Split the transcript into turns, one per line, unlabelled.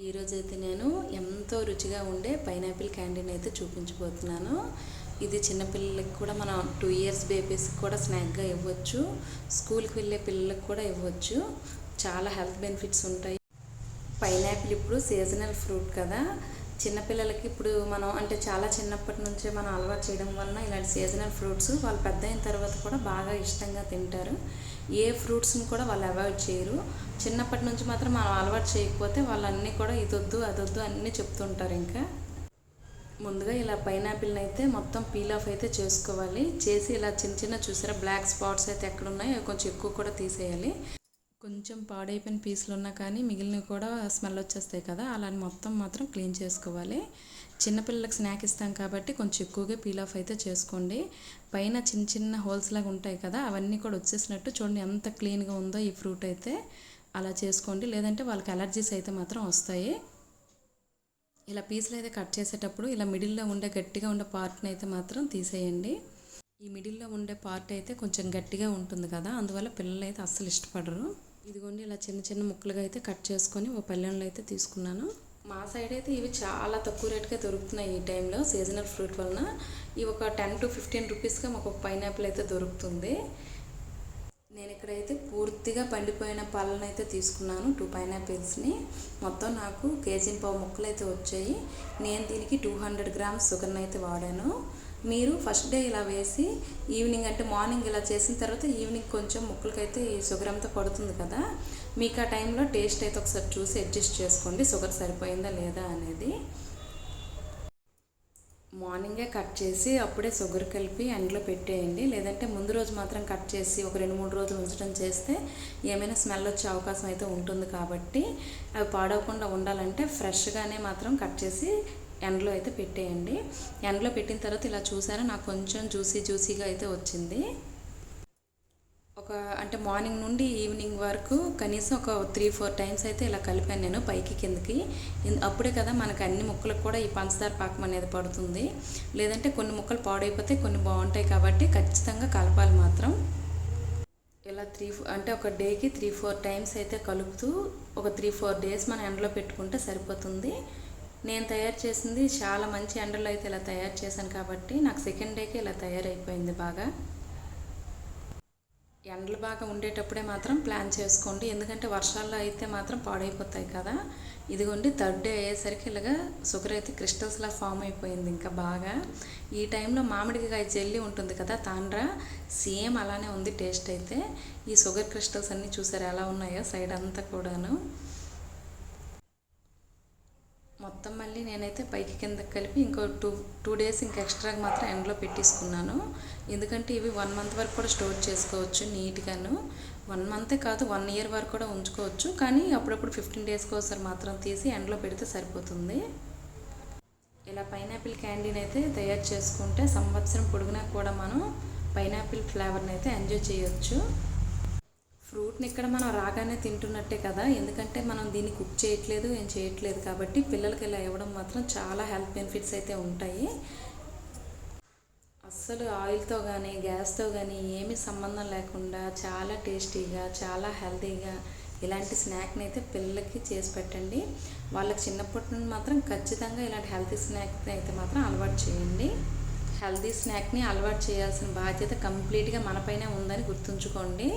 ఈరోజు అయితే నేను ఎంతో రుచిగా ఉండే పైనాపిల్ క్యాండీని అయితే చూపించబోతున్నాను. ఇది చిన్నపిల్లలకి కూడా మనం టూ ఇయర్స్ బేబీస్కి కూడా స్నాక్గా ఇవ్వచ్చు. స్కూల్కి వెళ్ళే పిల్లలకు కూడా ఇవ్వచ్చు. చాలా హెల్త్ బెనిఫిట్స్ ఉంటాయి. పైనాపిల్ ఇప్పుడు సీజనల్ ఫ్రూట్ కదా. చిన్నపిల్లలకి ఇప్పుడు మనం అంటే చాలా చిన్నప్పటి నుంచే మనం అలవాటు చేయడం వలన ఇలాంటి సీజనల్ ఫ్రూట్స్ వాళ్ళు పెద్ద అయిన తర్వాత కూడా బాగా ఇష్టంగా తింటారు. ఏ ఫ్రూట్స్ని కూడా వాళ్ళు అవాయిడ్ చేయరు. చిన్నప్పటి నుంచి మాత్రం మనం అలవాటు చేయకపోతే వాళ్ళు అన్నీ కూడా ఇదొద్దు అదొద్దు అన్నీ చెప్తుంటారు ఇంకా. ముందుగా ఇలా పైనాపిల్ని అయితే మొత్తం పీల్ ఆఫ్ అయితే చేసుకోవాలి. చేసి ఇలా చిన్న చిన్న చూసారా బ్లాక్ స్పాట్స్ అయితే ఎక్కడ ఉన్నాయో కొంచెం ఎక్కువ కూడా తీసేయాలి. కొంచెం పాడైపోయిన పీసులు ఉన్నా కానీ మిగిలినవి కూడా స్మెల్ వచ్చేస్తాయి కదా అలా మొత్తం మాత్రం క్లీన్ చేసుకోవాలి. చిన్నపిల్లలకు స్నాక్ ఇస్తాం కాబట్టి కొంచెం ఎక్కువగా పీల్ ఆఫ్ అయితే చేసుకోండి. పైన చిన్న చిన్న హోల్స్ లాగా ఉంటాయి కదా అవన్నీ కూడా వచ్చేసినట్టు చూడండి ఎంత క్లీన్గా ఉందో ఈ ఫ్రూట్ అయితే. అలా చేసుకోండి లేదంటే వాళ్ళకి అలర్జీస్ అయితే మాత్రం వస్తాయి. ఇలా పీసులు అయితే కట్ చేసేటప్పుడు ఇలా మిడిల్లో ఉండే గట్టిగా ఉండే పార్ట్ని అయితే మాత్రం తీసేయండి. ఈ మిడిల్లో ఉండే పార్ట్ అయితే కొంచెం గట్టిగా ఉంటుంది కదా అందువల్ల పిల్లలు అయితే అస్సలు ఇష్టపడరు. ఇదిగోండి ఇలా చిన్న చిన్న ముక్కలుగా అయితే కట్ చేసుకొని ఓ పల్లెంలో అయితే తీసుకున్నాను. మా సైడ్ అయితే ఇవి చాలా తక్కువ రేటుకే దొరుకుతున్నాయి ఈ టైంలో సీజనల్ ఫ్రూట్ వలన. ఇవి ఒక టెన్ టు ఫిఫ్టీన్ రూపీస్గా మాకు ఒక పైనాపిల్ అయితే దొరుకుతుంది. నేను ఇక్కడైతే పూర్తిగా పండిపోయిన పళ్ళను అయితే తీసుకున్నాను టూ పైనాపిల్స్ని మొత్తం నాకు కేజీ పావు ముక్కలు అయితే వచ్చాయి. నేను దీనికి టూ హండ్రెడ్ గ్రామ్స్ షుగర్ని అయితే వాడాను. మీరు ఫస్ట్ డే ఇలా వేసి ఈవినింగ్ అంటే మార్నింగ్ ఇలా చేసిన తర్వాత ఈవినింగ్ కొంచెం ముక్కలకైతే ఈ షుగర్ అంతా పడుతుంది కదా. మీకు ఆ టైంలో టేస్ట్ అయితే ఒకసారి చూసి అడ్జస్ట్ చేసుకోండి. షుగర్ సరిపోయిందా లేదా అనేది. మార్నింగే కట్ చేసి అప్పుడే షుగర్ కలిపి ఎండలో పెట్టేయండి. లేదంటే ముందు రోజు మాత్రం కట్ చేసి ఒక రెండు మూడు రోజులు ఉంచడం చేస్తే ఏమైనా స్మెల్ వచ్చే అవకాశం అయితే ఉంటుంది కాబట్టి అవి పాడవకుండా ఉండాలంటే ఫ్రెష్గానే మాత్రం కట్ చేసి ఎండలో అయితే పెట్టేయండి. ఎండలో పెట్టిన తర్వాత ఇలా చూసారా నాకు కొంచెం జ్యూసీ జ్యూసీగా అయితే వచ్చింది. ఒక అంటే మార్నింగ్ నుండి ఈవినింగ్ వరకు కనీసం ఒక త్రీ ఫోర్ టైమ్స్ అయితే ఇలా కలిపాను నేను పైకి కిందకి. అప్పుడే కదా మనకు అన్ని ముక్కలకు కూడా ఈ పంచదార పాకం అనేది పడుతుంది. లేదంటే కొన్ని ముక్కలు పాడైపోతే కొన్ని బాగుంటాయి కాబట్టి ఖచ్చితంగా కలపాలి మాత్రం. ఇలా త్రీ అంటే ఒక డేకి త్రీ ఫోర్ టైమ్స్ అయితే కలుపుతూ ఒక త్రీ ఫోర్ డేస్ మనం ఎండలో పెట్టుకుంటే సరిపోతుంది. నేను తయారు చేసింది చాలా మంచి ఎండలో అయితే ఇలా తయారు చేశాను కాబట్టి నాకు సెకండ్ డేకి ఇలా తయారైపోయింది బాగా. ఎండలు బాగా ఉండేటప్పుడే మాత్రం ప్లాన్ చేసుకోండి. ఎందుకంటే వర్షాల్లో అయితే మాత్రం పాడైపోతాయి కదా. ఇదిగోండి థర్డ్ డే అయ్యేసరికి ఇలాగా షుగర్ అయితే క్రిస్టల్స్లా ఫామ్ అయిపోయింది ఇంకా బాగా. ఈ టైంలో మామిడికాయ జెల్లీ ఉంటుంది కదా తాండ్రా. సేమ్ అలానే ఉంది టేస్ట్ అయితే. ఈ షుగర్ క్రిస్టల్స్ అన్నీ చూసారు ఎలా ఉన్నాయో సైడ్ అంతా కూడాను. మొత్తం మళ్ళీ నేనైతే పైకి కిందకి కలిపి ఇంకో టూ టూ డేస్ ఇంకా ఎక్స్ట్రాగా మాత్రం ఎండలో పెట్టేసుకున్నాను. ఎందుకంటే ఇవి వన్ మంత్ వరకు కూడా స్టోర్ చేసుకోవచ్చు నీట్గాను. వన్ మంతే కాదు వన్ ఇయర్ వరకు కూడా ఉంచుకోవచ్చు. కానీ అప్పుడప్పుడు ఫిఫ్టీన్ డేస్కి ఒకసారి మాత్రం తీసి ఎండలో పెడితే సరిపోతుంది. ఇలా పైనాపిల్ క్యాండీని అయితే తయారు చేసుకుంటే సంవత్సరం పొడుగునా కూడా మనం పైనాపిల్ ఫ్లేవర్ని అయితే ఎంజాయ్ చేయొచ్చు. ఫ్రూట్ని ఇక్కడ మనం రాగానే తింటున్నట్టే కదా. ఎందుకంటే మనం దీన్ని కుక్ చేయట్లేదు ఏం చేయట్లేదు కాబట్టి పిల్లలకి ఇలా ఇవ్వడం మాత్రం చాలా హెల్త్ బెనిఫిట్స్ అయితే ఉంటాయి. అస్సలు ఆయిల్తో కానీ గ్యాస్తో కానీ ఏమీ సంబంధం లేకుండా చాలా టేస్టీగా చాలా హెల్తీగా ఇలాంటి స్నాక్ని అయితే పిల్లలకి చేసి పెట్టండి. వాళ్ళకి చిన్నప్పటి నుండి మాత్రం ఖచ్చితంగా ఇలాంటి హెల్తీ స్నాక్ని అయితే మాత్రం అలవాటు చేయండి. హెల్తీ స్నాక్ని అలవాటు చేయాల్సిన బాధ్యత కంప్లీట్గా మనపైనే ఉందని గుర్తుంచుకోండి.